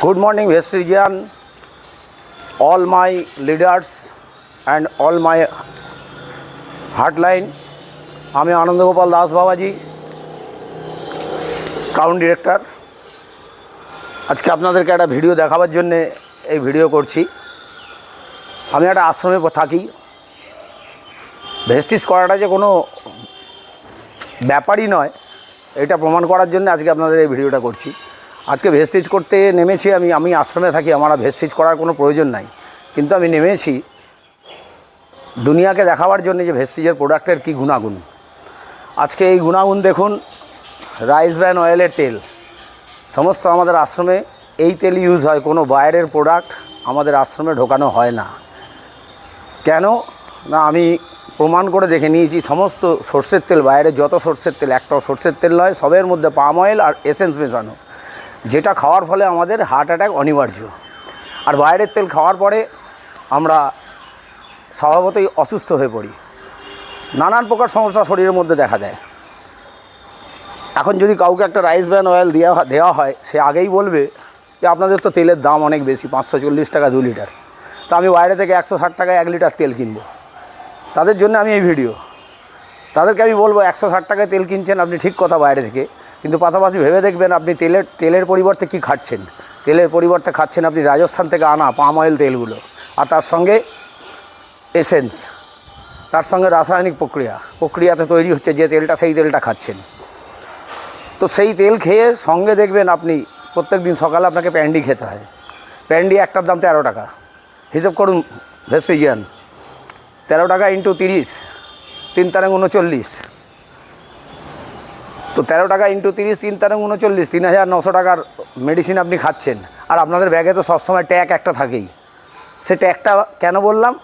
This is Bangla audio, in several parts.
Good morning, West region, all my leaders and all my hardline. আমি আনন্দগোপাল দাস বাবাজি টাউন ডিরেক্টর আজকে আপনাদেরকে একটা ভিডিও দেখাবার জন্যে এই ভিডিও করছি। আমি একটা আশ্রমে থাকি। ভেস্টিস করাটা যে কোনো ব্যাপারই নয় এটা প্রমাণ করার জন্য আজকে আপনাদের এই ভিডিওটা করছি। আজকে ভেস্টিজ করতে নেমেছি, আমি আমি আশ্রমে থাকি, আমার ভেস্টিজ করার কোনো প্রয়োজন নাই। কিন্তু আমি নেমেছি দুনিয়াকে দেখাবার জন্য যে ভেস্টিজের প্রোডাক্টের কী গুণাগুণ। আজকে এই গুণাগুণ দেখুন, রাইস ব্র্যান অয়েলের তেল। সমস্ত আমাদের আশ্রমে এই তেল ইউজ হয়, কোনো বাইরের প্রোডাক্ট আমাদের আশ্রমে ঢোকানো হয় না। কেন? না, আমি প্রমাণ করে দেখে নিয়েছি, সমস্ত সর্ষের তেল, বাইরে যত সর্ষের তেল একটাও সর্ষের তেল নয়, সবের মধ্যে পাম অয়েল আর এসেন্স মেশানো। যেটা খাওয়ার ফলে আমাদের হার্ট অ্যাটাক অনিবার্য। আর বাইরের তেল খাওয়ার পরে আমরা স্বভাবতই অসুস্থ হয়ে পড়ি। নানান প্রকার সমস্যা শরীরের মধ্যে দেখা দেয়। এখন যদি কাউকে একটা রাইস ব্র্যান অয়েল দেওয়া দেওয়া হয়, সে আগেই বলবে যে আপনাদের তো তেলের দাম অনেক বেশি, পাঁচশো চল্লিশ টাকা দু লিটার তো আমি বাইরে থেকে একশো ষাট টাকায় এক লিটার তেল কিনবো। তাদের জন্য আমি এই ভিডিও তাদেরকে আমি বলব একশো ষাট টাকায় তেল কিনছেন, আপনি ঠিক কথা বাইরে থেকে। কিন্তু পাশাপাশি ভেবে দেখবেন আপনি তেলের তেলের পরিবর্তে কি খাচ্ছেন। তেলের পরিবর্তে খাচ্ছেন আপনি রাজস্থান থেকে আনা পাম অয়েল তেলগুলো। আর তার সঙ্গে এসেন্স, তার সঙ্গে রাসায়নিক প্রক্রিয়া। প্রক্রিয়াতে তৈরি হচ্ছে যে তেলটা, সেই তেলটা খাচ্ছেন। তো সেই তেল খেয়ে সঙ্গে দেখবেন আপনি প্রত্যেক দিন সকালে আপনাকে প্যান্ডি খেতে হয়। প্যান্ডি একটার দাম তেরো টাকা। হিসেব করুন ভেস্টিজিয়ান তেরো টাকা ইন্টু তিরিশ। তিন তারিখ উনচল্লিশ তো তেরো টাকা ইন্টু তিরিশ, তিন তারিখ উনচল্লিশ তিন হাজার নশো টাকার মেডিসিন আপনি খাচ্ছেন। আর আপনাদের ব্যাগে তো সবসময় ট্যাগ একটা থাকেই। সে ট্যাগটা কেন বললাম?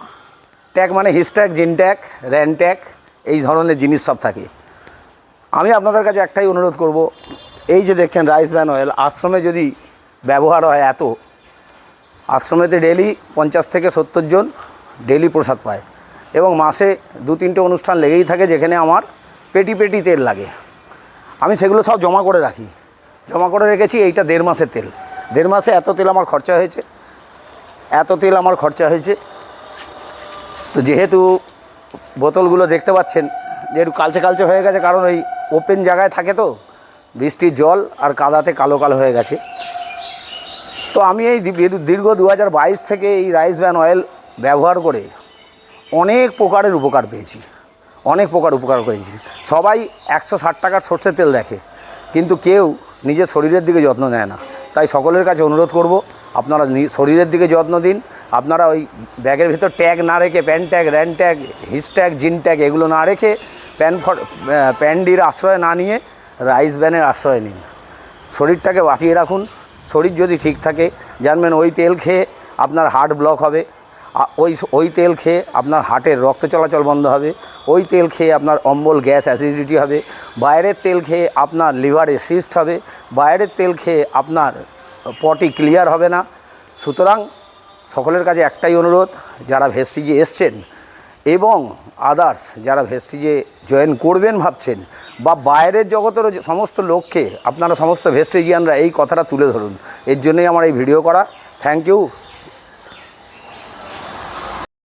ট্যাগ মানে হিস্ট্যাগ জিনট্যাগ র্যানট্যাগ এই ধরনের জিনিস সব থাকে। আমি আপনাদের কাছে একটাই অনুরোধ করব, এই যে দেখছেন রাইস ব্যান অয়েল আশ্রমে যদি ব্যবহার হয় এত, আশ্রমেতে ডেলি পঞ্চাশ থেকে সত্তর জন ডেলি প্রসাদ পায়। এবং মাসে দু তিনটে অনুষ্ঠান লেগেই থাকে যেখানে আমার পেটি পেটি তেল লাগে। আমি সেগুলো সব জমা করে রাখি। জমা করে রেখেছি এইটা দেড় মাসের তেল। দেড় মাসে এত তেল আমার খরচা হয়েছে। এত তেল আমার খরচা হয়েছে। তো যেহেতু বোতলগুলো দেখতে পাচ্ছেন যে একটু কালচে কালচে হয়ে গেছে, কারণ ওই ওপেন জায়গায় থাকে তো বৃষ্টির জল আর কাদাতে কালো কালো হয়ে গেছে। তো আমি এই দীর্ঘ দু হাজার বাইশ থেকে এই রাইস ব্যান অয়েল ব্যবহার করে অনেক প্রকারের উপকার পেয়েছি। অনেক প্রকার উপকার পেয়েছি সবাই একশো ষাট টাকার সর্ষের তেল দেখে, কিন্তু কেউ নিজের শরীরের দিকে যত্ন নেয় না। তাই সকলের কাছে অনুরোধ করব, আপনারা শরীরের দিকে যত্ন দিন। আপনারা ওই ব্যাগের ভিতর ট্যাগ না রেখে, প্যান ট্যাগ, র্যান ট্যাগ, হিস ট্যাগ, জিন ট্যাগ, এগুলো না রেখে প্যান প্যান্ডির আশ্রয় না নিয়ে রাইস ব্যানের আশ্রয় নিন। শরীরটাকে বাঁচিয়ে রাখুন। শরীর যদি ঠিক থাকে, জানবেন ওই তেল খেয়ে আপনার হার্ট ব্লক হবে। ওই ওই তেল খেয়ে আপনার হার্টের রক্ত চলাচল বন্ধ হবে, ওই তেল খেয়ে আপনার অম্বল, গ্যাস, অ্যাসিডিটি হবে, বাইরের তেল খেয়ে আপনার লিভারে সিস্ট হবে, বাইরের তেল খেয়ে আপনার পটি ক্লিয়ার হবে না। সুতরাং সকলের কাছে একটাই অনুরোধ, যারা ভেস্টিজে এসছেন এবং আদার্স যারা ভেস্টিজে জয়েন করবেন ভাবছেন, বা বাইরের জগতেরও সমস্ত লোককে, আপনারা সমস্ত ভেস্টিজিয়ানরা এই কথাটা তুলে ধরুন। এর জন্যই আমার এই ভিডিও করা। Thank you